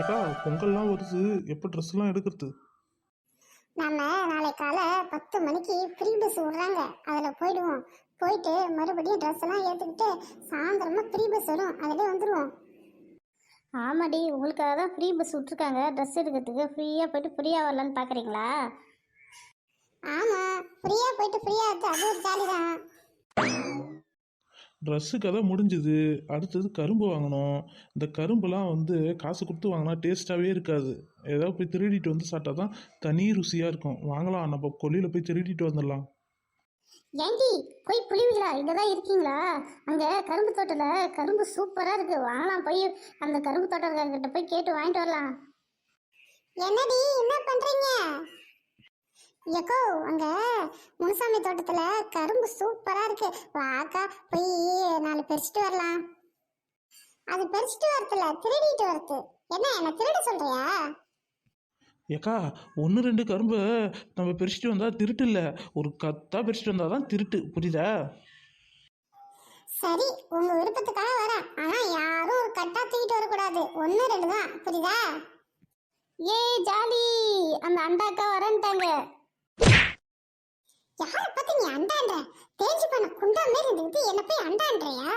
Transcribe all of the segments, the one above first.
ஏக்கா பொங்கல்லாம் வருது. எப்போ ட்ரெஸ்லாம் எடுக்கிறது? நம்ம நாளை காலை பத்து மணிக்கு ஃப்ரீ பஸ் விடுறாங்க. அதில் போயிடுவோம். போயிட்டு மறுபடியும் ட்ரெஸ் எல்லாம் ஏற்றுக்கிட்டு சாயந்தரமா ஃப்ரீ பஸ் வரும். அதிலே வந்துடுவோம் ஆமாடி உங்களுக்காக தான் ஃப்ரீ பஸ் விட்ருக்காங்க ட்ரெஸ் எடுக்கிறதுக்கு ஃப்ரீயாக போயிட்டு ஃப்ரீயாக வரலான்னு பார்க்குறீங்களா ஆமாம் ஃப்ரீயாக போயிட்டு ஃப்ரீயாக இருக்கு. அது ஒரு ஜாலி தான் ட்ரெஸ்ஸு கதை முடிஞ்சுது. அடுத்தது கரும்பு வாங்கணும். இந்த கரும்புலாம் வந்து காசு கொடுத்து வாங்கினா டேஸ்ட்டாகவே இருக்காது. ஏதாவது போய் திருடிட்டு வந்து சாப்பிட்டா தான் தனி ருசியாக இருக்கும். வாங்கலாம். நம்ம கொல்லியில் போய் திருடிட்டு வந்துடலாம். ஏண்டி போய் புளிவீங்களா இங்கே தான் இருக்கீங்களா? அங்கே கரும்பு தோட்டத்தில் கரும்பு சூப்பராக இருக்குது வாங்கலாம். போய் அந்த கரும்பு தோட்டக்காரர்கிட்ட போய் கேட்டு வாங்கிட்டு வரலாம். என்னடி என்ன பண்ணுறீங்க எக்கோ அங்கே முனுசாமி தோட்டத்தில் கரும்பு சூப்பராக இருக்கு. வாக்கா போய் நாலு பறிச்சுட்டு வரலாம். அது பறிச்சுட்டு வரத்துல திருடிட்டு வரது என்ன என்ன திருட சொல்றியா? ஏக்கா ஒன்று ரெண்டு கரும்பு நம்ம பிரிச்சுட்டு வந்தால் திருட்டு இல்லை. ஒரு கத்தா பிரிச்சுட்டு வந்தால் தான் திருட்டு. புரியுதா? சரி உங்க விருப்பத்துக்காக வரேன். ஆனா யாரும் ஒரு கட்டா தூக்கிட்டு வரக்கூடாது. ஒன்று ரெண்டு தான். புரியுதா? ஏ ஜாலி. அந்த அண்டாக்கா வரேன்ட்டாங்க. யாரை பத்தி நீ அண்டான்ற? தேஞ்சு பண்ண குண்டா மாதிரி இருந்துக்கிட்டு என்ன போய் அண்டான்றியா?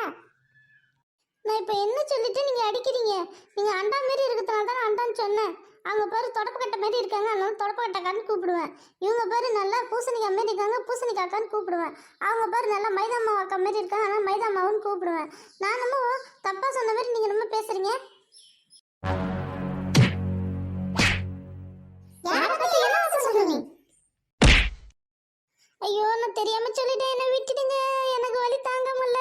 நான் இப்போ என்ன சொல்லிட்டு நீங்கள் அடிக்கிறீங்க? நீங்கள் அண்டா மாரி இருக்கிறதுனால தான் அண்டான்னு சொன்னேன். அவங்க பேர் தொடப்பக்கட்டை மாரி இருக்காங்க. அதனால தொடப்பக்கட்டைக்கான்னு கூப்பிடுவேன். இவங்க பேர் நல்லா பூசணிக்கா மாரி இருக்காங்க. பூசணிக்காக்கான்னு கூப்பிடுவேன். அவங்க பேர் நல்லா மைதா மாவு அக்கா மாரி இருக்காங்க. அதனால மைதா மாவுன்னு கூப்பிடுவேன். நான் நம்ம தப்பாக சொன்ன மாதிரி நீங்கள் ரொம்ப பேசுகிறீங்க தெரியாம தெரியாமல் சொல்லிட்டேன். என்னை விட்டுடுங்க. எனக்கு வலி தாங்க முடியல.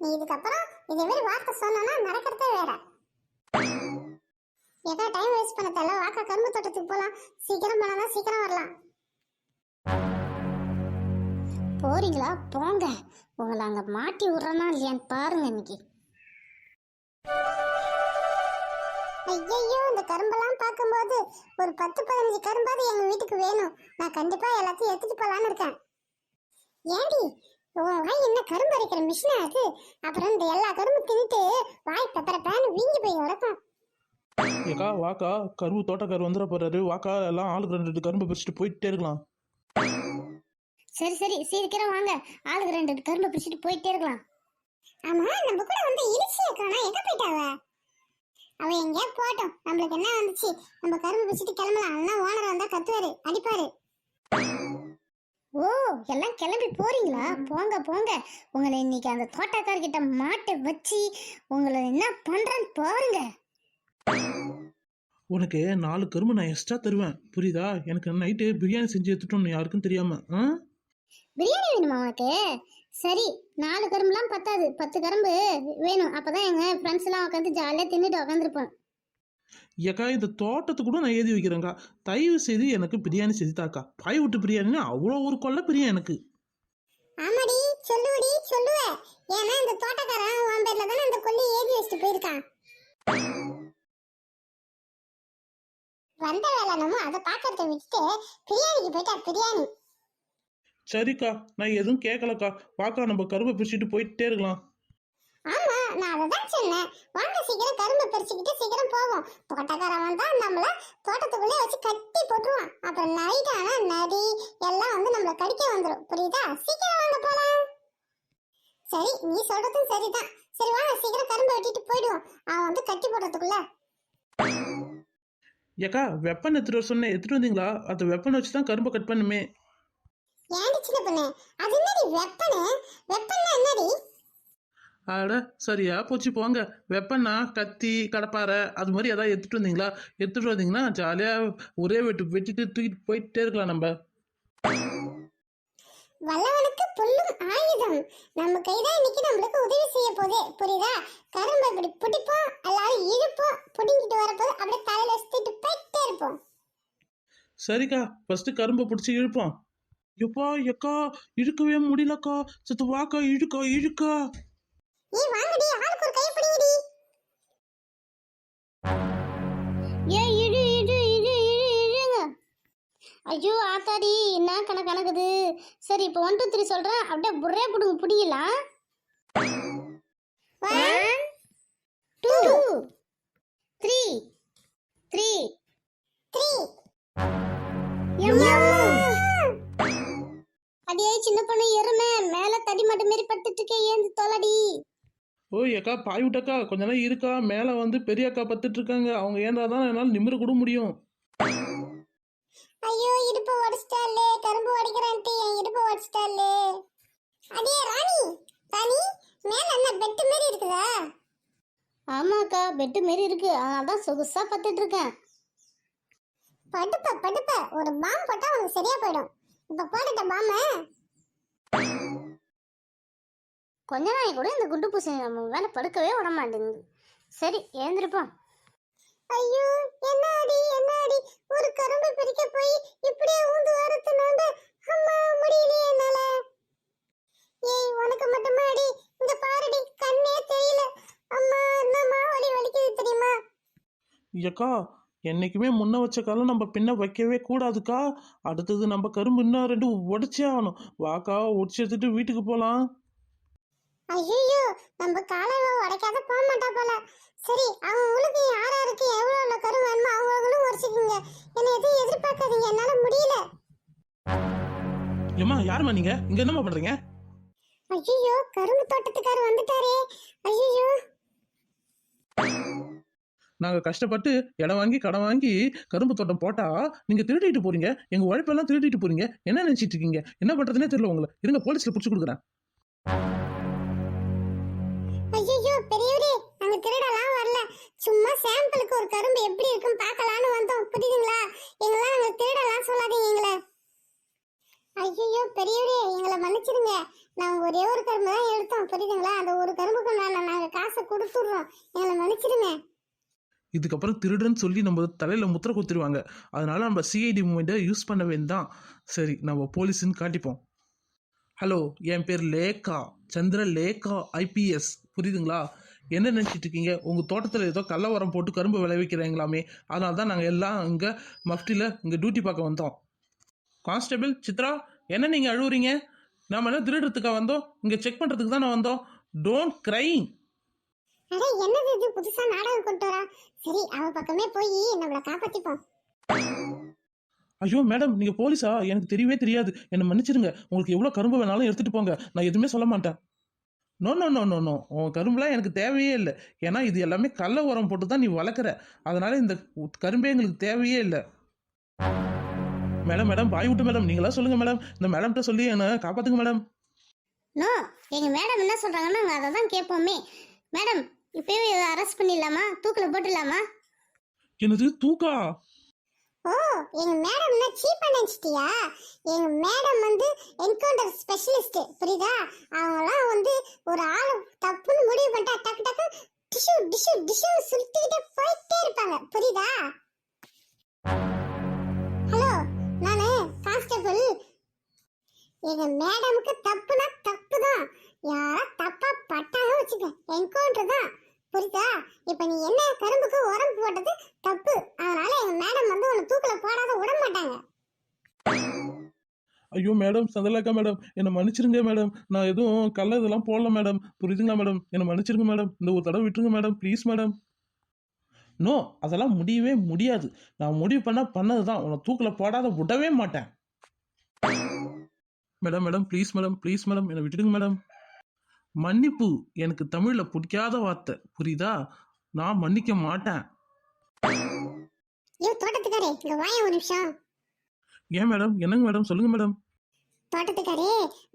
நீ இதுக்கப்புறம் இதே மாதிரி வார்த்தை சொன்னா நடக்கிறதே வேற. ஏதா டைம் வேஸ்ட் பண்ண தேவை வாக்கா கரும்பு தோட்டத்துக்கு போலாம். சீக்கிரம் போனா சீக்கிரம் வரலாம். போறீங்களா? போங்க. உங்களை அங்கே மாட்டி விட்றேனா இல்லையான்னு பாருங்க இன்னைக்கு. ஐயையோ இந்த கரும்பெல்லாம் பார்க்கும்போது ஒரு பத்து பதினஞ்சு கரும்பாவது எங்க வீட்டுக்கு வேணும். நான் கண்டிப்பா எல்லாத்தையும் எடுத்துட்டு போலான்னு இருக்கேன். ஏண்டி உன் வாய் என்ன கரும்பு அரைக்கிற மிஷினா அது? அப்புறம் இந்த எல்லா கரும்பு தின்னுட்டு வாய் பெப்பர பேனு வீங்கி போய் உடக்கும் ஏக்கா வாக்கா கரும்பு தோட்டக்கார் வந்துட போறாரு. வாக்கா எல்லாம் ஆளுக்கு ரெண்டு ரெண்டு கரும்பு பிரிச்சுட்டு போயிட்டே இருக்கலாம். சரி சரி சீக்கிரம் வாங்க. ஆளுக்கு ரெண்டு ரெண்டு கரும்பை பிடிச்சிட்டு போயிட்டே இருக்கலாம். ஆமா நம்ம கூட வந்து இடிச்சிய காணா எங்க போயிட்டாவ? அவ எங்கேயா போட்டோம் நம்மளுக்கு என்ன வந்துச்சு நம்ம கரும்பு பிடிச்சிட்டு கிளம்பலாம். அண்ணா ஓனர் வந்தா கத்துவாரு. அடிப்பாரு. ஓ எல்லாம் கிளம்பி போறீங்களா? போங்க போங்க. உங்களை இன்னைக்கு அந்த தோட்டக்காரர்கிட்ட மாட்டை வச்சு உங்களை என்ன பண்றேன்னு பாருங்க. உனக்கு நாலு கரும்பு நான் எக்ஸ்ட்ரா தருவேன். புரியுதா? எனக்கு நைட்டு பிரியாணி செஞ்சு எடுத்துட்டோம் யாருக்கும் தெரியாம பிரியாணி வேணுமா உனக்கு? சரி நாலு கரும்புலாம் பத்தாது. பத்து கரும்பு வேணும். அப்பதான் எங்க ஃப்ரெண்ட்ஸ் எல்லாம் உட்காந்து ஜாலியாக தின்னுட்டு உட்காந்துருப்போம் ஏக்கா இந்த தோட்டத்துக்கு கூட நான் எழுதி வைக்கிறேங்க்கா தயவு செய்து எனக்கு பிரியாணி செஞ்சு தாக்கா. பாய் விட்டு பிரியாணின்னா அவ்வளோ ஒரு கொல்ல பிரியம் எனக்கு. ஆமாடி சொல்லுவடி சொல்லுவ. ஏன்னா இந்த தோட்டக்காரன் உன் பேர்ல தானே அந்த கொல்லி ஏறி வச்சுட்டு போயிருக்கான். வந்த வேலை நம்ம அதை பாக்கறத விட்டுட்டு பிரியாணிக்கு போயிட்டா பிரியாணி. சரிக்கா நான் எதுவும் கேட்கலக்கா வாக்கா நம்ம கரும்பை பிரிச்சுட்டு போயிட்டே இருக்கலாம். ஆமா நான் அதை தான் சொன்னேன். வாங்க சீக்கிரம் கரும்பு பறிச்சுக்கிட்டு சீக்கிரம் போவோம். தோட்டக்காரன் வந்தா நம்மள தோட்டத்துக்குள்ளே வச்சு கட்டி போட்டுருவான். அப்புறம் நைட் ஆனா நரி எல்லாம் வந்து நம்மள கடிக்க வந்துடும் புரியுதா? சீக்கிரம் வாங்க போலாம். சரி நீ சொல்றதும் சரிதான். சரி வாங்க சீக்கிரம் கரும்பு வெட்டிட்டு போயிடுவோம். அவன் வந்து கட்டி போடுறதுக்குள்ள. ஏக்கா வெப்பன் எடுத்துட்டு வர சொன்னேன். எடுத்துட்டு வந்தீங்களா? அந்த வெப்பனை வச்சு தான் கரும்பை கட் பண்ணுமே. ஏன்டி சின்ன பொண்ணு? அது என்னடி வெப்பனு? வெப்பன்னா என்னடி? அட சரியா போச்சு போங்க. வெப்பன்னா கத்தி கடப்பாரை அது மாதிரி ஏதாவது எடுத்துட்டு வந்தீங்களா? எடுத்துட்டு வந்தீங்கன்னா ஜாலியாக ஒரே வெட்டு வெட்டிட்டு தூக்கிட்டு போயிட்டே இருக்கலாம் நம்ம. வல்லவனுக்கு புல்லும் ஆயுதம். நம்ம கைதான் இன்னைக்கு நம்மளுக்கு உதவி செய்ய போதே புரியுதா? கரும்பு இப்படி பிடிப்போம் எல்லாரும் இழுப்போம் பிடிங்கிட்டு வரப்போது அப்படியே தலையில சுத்திட்டு போயிட்டே இருப்போம். சரிக்கா ஃபர்ஸ்ட் கரும்பை பிடிச்சி இழுப்போம். எப்பா எக்கா இழுக்கவே முடியலக்கா. சத்து வாக்கா இழுக்கா இழுக்கா. ஏய் ஏய் இழு இழு இழு இழு இழுங்க. ஐயோ ஆத்தாடி என்ன கணக்கு கணக்குது சரி இப்போ ஒன் டூ த்ரீ சொல்கிறேன் அப்படியே புரே பிடுங்க பிடிக்கலாம் one two three three three three பைக்கை ஏந்து தொலைடி. ஓய் அக்கா பாய் விட்டக்கா. கொஞ்ச நேரம் இருக்கா? மேலே வந்து பெரிய அக்கா பத்துட்டு இருக்காங்க. அவங்க ஏன்றா தான் என்னால் நிமிர கூட முடியும். ஐயோ இடுப்பு உடச்சிட்டாலே கரும்பு உடைக்கிறேன்ட்டு என் இடுப்பு உடச்சிட்டாலே அதே ராணி. ராணி மேல என்ன பெட்டு மாதிரி இருக்குதா? ஆமாக்கா பெட்டு மாரி இருக்கு. அதனால தான் சொகுசா பார்த்துட்டு இருக்கேன். படுப்ப படுப்ப. ஒரு பாம் போட்டா உனக்கு சரியா போயிடும். இப்ப போட்டுட்ட பாம. கொஞ்ச நாள் கூட இந்த குண்டு பூசணி நம்ம மேலே படுக்கவே விட மாட்டேங்குது. சரி ஏந்திருப்போம் ஐயோ என்ன அடி என்ன அடி ஒரு கரும்பு பிரிக்க போய் இப்படியே ஊந்து வரத்துனால அம்மா முடியலையே என்னால. ஏய் உனக்கு மட்டுமா அடி இந்த பாருடி கண்ணே தெரியல. அம்மா என்னம்மா வலி வலிக்குது தெரியுமா? அக்கா என்னைக்குமே முன்ன வச்ச காலம் நம்ம பின்ன வைக்கவே கூடாதுக்கா. அடுத்தது நம்ம கரும்பு இன்னும் ரெண்டு உடச்சே ஆகணும். வாக்கா உடச்சி எடுத்துட்டு வீட்டுக்கு போகலாம் ஐயோ நம்ம காலையில உடைக்காத போக மாட்டா போல. சரி அவங்களுக்கு யார் யாருக்கு எவ்வளோ எவ்வளோ கரு வேணுமோ அவங்களும் உரைச்சிக்கோங்க என்னை எதுவும் எதிர்பார்க்காதீங்க என்னால முடியல. ஏம்மா யாரும்மா நீங்கள் இங்கே என்னம்மா பண்ணுறீங்க ஐயோ கரும்பு தோட்டத்துக்காரர் வந்துட்டாரே. ஐயோ நாங்கள் கஷ்டப்பட்டு இடம் வாங்கி கடன் வாங்கி கரும்பு தோட்டம் போட்டால் நீங்கள் திருடிட்டு போறீங்க. எங்கள் உழைப்பெல்லாம் திருடிட்டு போகிறீங்க என்ன நினச்சிட்டு இருக்கீங்க? என்ன பண்ணுறதுனே தெரியல உங்களை. இருங்க போலீஸில் பிடிச்சி கொடுக்குறேன். ஐயோ பெரியவரே நாங்க திருடலாம் வரல. சும்மா சாம்பிளுக்கு ஒரு கரும்பு எப்படி இருக்குன்னு பார்க்கலான்னு வந்தோம். புரியுதுங்களா? எங்களாம் நாங்க திருடலாம் சொல்லாதீங்க எங்களை. ஐயோ பெரியவரே எங்களை மன்னிச்சிடுங்க. நாங்க ஒரே ஒரு கரும்பு தான் எடுத்தோம். புரியுதுங்களா? அந்த ஒரு கரும்புக்கு நான் நாங்க காசை கொடுத்துடுறோம். எங்களை மன்னிச்சிடுங்க. இதுக்கப்புறம் திருடுன்னு சொல்லி நம்ம தலையில் முத்திர கொடுத்துருவாங்க அதனால் நம்ம சிஐடி மூமெண்ட்டை யூஸ் பண்ண வேண்டாம் சரி நம்ம போலீஸுன்னு காட்டிப்போம். ஹலோ என் பேர் லேகா. சந்திர லேகா ஐபிஎஸ் புரியுதுங்களா? என்ன நினச்சிட்டு இருக்கீங்க? உங்கள் தோட்டத்தில் ஏதோ கள்ளவரம் போட்டு கரும்பு விளைவிக்கிறீங்களாமே. அதனால தான் நாங்கள் எல்லாம் இங்கே மஃப்டியில் இங்கே டியூட்டி பார்க்க வந்தோம். கான்ஸ்டபிள் சித்ரா என்ன நீங்கள் அழுவுறீங்க? நாம என்ன திருடுறதுக்காக வந்தோம்? இங்கே செக் பண்ணுறதுக்கு தானே வந்தோம். டோன்ட் க்ரைங் அட என்னது இது? புதுசா நாடகம் கொண்டு வரா. சரி அவ பக்கமே போய் நம்மள காப்பாத்திப்போம். ஐயோ மேடம் நீங்கள் போலீஸா? எனக்கு தெரியவே தெரியாது. என்னை மன்னிச்சிடுங்க. உங்களுக்கு எவ்வளோ கரும்பு வேணாலும் எடுத்துகிட்டு போங்க. நான் எதுவுமே சொல்ல மாட்டேன். No no no no no உன் கரும்புலாம் எனக்கு தேவையே இல்லை. ஏன்னா இது எல்லாமே கள்ள உரம் போட்டு தான் நீ வளர்க்குற. அதனால இந்த கரும்பே எங்களுக்கு தேவையே இல்லை. மேடம் மேடம் பாய் விட்டு மேடம். நீங்களா சொல்லுங்கள் மேடம். இந்த மேடம்கிட்ட சொல்லி என்னை காப்பாற்றுங்க மேடம். நோ எங்க மேடம் என்ன சொல்றாங்கன்னா நாங்கள் அதை தான் கேட்போமே மேடம் இப்பவே அரெஸ்ட் பண்ணிடலாமா? தூக்கில் போட்டுடலாமா? என்னது தூக்கா? ஓ எங்க மேடம்னா சீப்பா நினைச்சிட்டியா? எங்க மேடம் வந்து என்கவுண்டர் ஸ்பெஷலிஸ்ட் புரியுதா? அவங்கலாம் வந்து ஒரு ஆள் தப்புன்னு முடிவு பண்ணிட்டா டக்கு டக்கு டிஷ்யூ டிஷ்யூ டிஷ்யூ சுருட்டிக்கிட்டே போயிட்டே இருப்பாங்க புரியுதா? ஹலோ நானு கான்ஸ்டபிள். எங்க மேடமுக்கு தப்புனா தப்பு தான் யாரா தப்பா பட்டாக வச்சுக்க. என்கவுண்டர் தான். புரியுதா? இப்ப நீ என்ன கரும்புக்கு உரம் போட்டது தப்பு. அதனால எங்க மேடம் வந்து உன்னை தூக்கல போடாத விட மாட்டாங்க. ஐயோ மேடம் சந்தலாக்கா மேடம் என்னை மன்னிச்சிருங்க மேடம் நான் எதுவும் கள்ள இதெல்லாம் போடல மேடம் புரியுதுங்களா மேடம் என்னை மன்னிச்சிருங்க மேடம் இந்த ஒரு தடவை விட்டுருங்க மேடம் ப்ளீஸ் மேடம் நோ அதெல்லாம் முடியவே முடியாது. நான் முடிவு பண்ணால் பண்ணது தான் உன்னை தூக்கில் போடாத விடவே மாட்டேன். Madam madam please madam please madam என்னை விட்டுடுங்க மேடம் மன்னிப்பு. எனக்கு தமிழில் பிடிக்காத வார்த்தை. புரியுதா? நான் மன்னிக்க மாட்டேன். ஐயோ தோட்டத்துக்காரே இங்க வாய ஒரு நிமிஷம். ஏன் மேடம்? என்னங்க மேடம்? சொல்லுங்க மேடம். தோட்டத்துக்காரே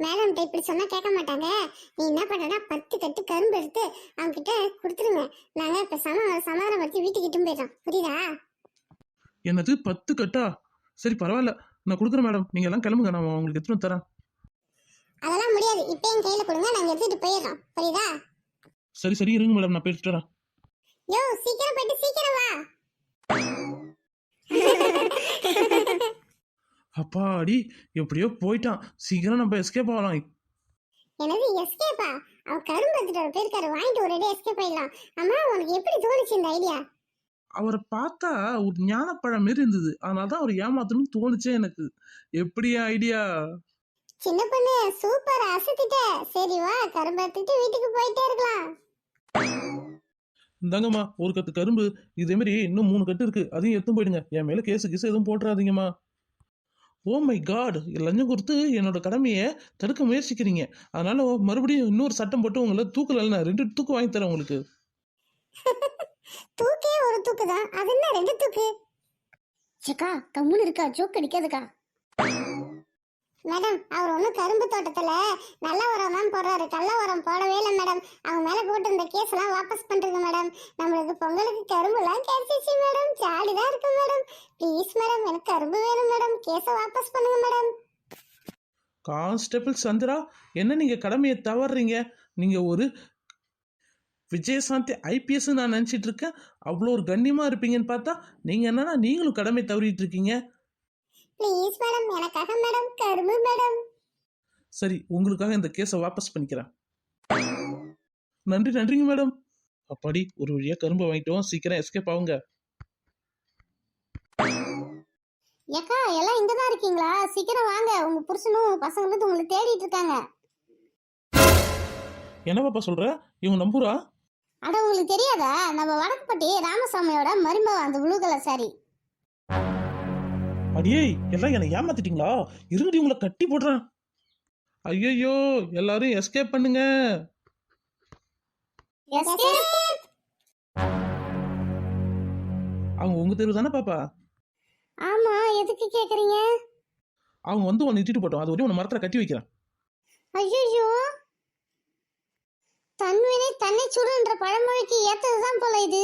மேடம் இப்படி சொன்னா கேட்க மாட்டாங்க. நீ என்ன பண்ணனா பத்து கட்டு கரும்பு எடுத்து அவங்க கிட்ட கொடுத்துருங்க. நாங்க இப்ப சம சமாதானம் படுத்தி வீட்டுக்கு இட்டும் போயிடலாம் புரியுதா? என்னது? பத்து கட்டா? சரி பரவாயில்ல. நான் கொடுக்குறேன் மேடம். நீங்கள் எல்லாம் கிளம்புங்க. நான் உங்களுக்கு வந்து தரேன். அதெல்லாம் முடியாது. இப்ப என் கையில கொடுங்க. நாங்க எடுத்துட்டு போயிடுறோம். புரியுதா? சரி சரி இருங்க மேடம். நான் போயிட்டு வரேன். யோ சீக்கிரம் போயிட்டு சீக்கிரம் வா. அப்பாடி எப்படியோ போயிட்டான். சீக்கிரம் நம்ம எஸ்கேப் ஆகலாம். எனது எஸ்கேப்பா அவன் கரும்பு எடுத்துட்டு வர போயிருக்காரு. வாங்கிட்டு ஒரு எஸ்கேப் ஆயிடலாம். அம்மா உனக்கு எப்படி தோணுச்சு இந்த ஐடியா அவரை பார்த்தா ஒரு ஞானப்பழம் மாரி இருந்தது. அதனால தான் அவர் ஏமாத்தணும்னு தோணுச்சே எனக்கு. எப்படி ஐடியா சின்ன பொண்ணு சூப்பர் அசத்திட்ட. சரி வா கரும்பு எடுத்துட்டு வீட்டுக்கு போயிட்டே இருக்கலாம். இந்தாங்கம்மா ஒரு கத்து கரும்பு. இதே மாதிரி இன்னும் மூணு கட்டு இருக்கு. அதையும் எடுத்துன்னு போயிடுங்க. என் மேல கேஸு கிசு எதுவும் போட்டுறாதீங்கம்மா. ஓ மை காட் லஞ்சம் கொடுத்து என்னோட கடமையை தடுக்க முயற்சிக்கிறீங்க. அதனால மறுபடியும் இன்னொரு சட்டம் போட்டு உங்களை தூக்கல நான் ரெண்டு தூக்கு வாங்கி தரேன் உங்களுக்கு. தூக்கே ஒரு தூக்கு தான் அது என்ன ரெண்டு தூக்கு? சக்கா கம்முன்னு இருக்கா? ஜோக் அடிக்காதுக்கா. மேடம் அவர் ஒன்றும் கரும்பு தோட்டத்தில் நல்ல உரம் தான் போடுறாரு. கள்ள உரம் போடவே இல்லை மேடம். அவங்க மேலே போட்டு இந்த கேஸ்லாம் வாபஸ் பண்ணுறது மேடம். நம்மளுக்கு பொங்கலுக்கு கரும்புலாம் கிடைச்சிச்சு மேடம். ஜாலி தான் இருக்கு மேடம். ப்ளீஸ் மேடம் எனக்கு கரும்பு வேணும் மேடம். கேஸை வாபஸ் பண்ணுங்க மேடம். கான்ஸ்டபிள் சந்திரா என்ன நீங்கள் கடமையை தவறுறீங்க? நீங்கள் ஒரு விஜயசாந்தி ஐபிஎஸ் நான் நினச்சிட்டு இருக்கேன். அவ்வளோ ஒரு கண்ணியமாக இருப்பீங்கன்னு பார்த்தா நீங்கள் என்னன்னா நீங்களும் கடமை தவறிட்டு இருக்கீங்க. ப்ளீஸ் மேடம் எனக்காக மேடம் கரும்பு மேடம் சரி உங்களுக்காக இந்த கேஸை வாபஸ் பண்ணிக்கிறேன். நன்றி நன்றிங்க மேடம் அப்பாடி ஒரு வழியா கரும்பை வாங்கிட்டோம் சீக்கிரம் எஸ்கேப் ஆகுங்க. ஏக்கா எல்லாம் இங்க தான் இருக்கீங்களா? சீக்கிரம் வாங்க. உங்க புருஷனும் பசங்களும் வந்து உங்களை தேடிட்டு இருக்காங்க. என்ன பாப்பா சொல்ற? இவங்க நம்புறா அட உங்களுக்கு தெரியாதா? நம்ம வடக்குப்பட்டி ராமசாமியோட மருமக அந்த ப்ளூ கலர் சாரி. அடியே எல்லாம் என்னை ஏமாத்திட்டீங்களா? இருங்கடி உங்களை கட்டி போடுறேன். ஐயோ எல்லாரும் எஸ்கேப் பண்ணுங்க. அவங்க உங்க தெருவு தானே பாப்பா? ஆமா எதுக்கு கேக்குறீங்க? அவங்க வந்து உன்னை இட்டிட்டு போட்டோம். அது உன்னை மரத்துல கட்டி வைக்கிறேன். ஐயோ தன்வினை தன்னை சுடுன்ற பழமொழிக்கு ஏத்ததுதான் போல இது.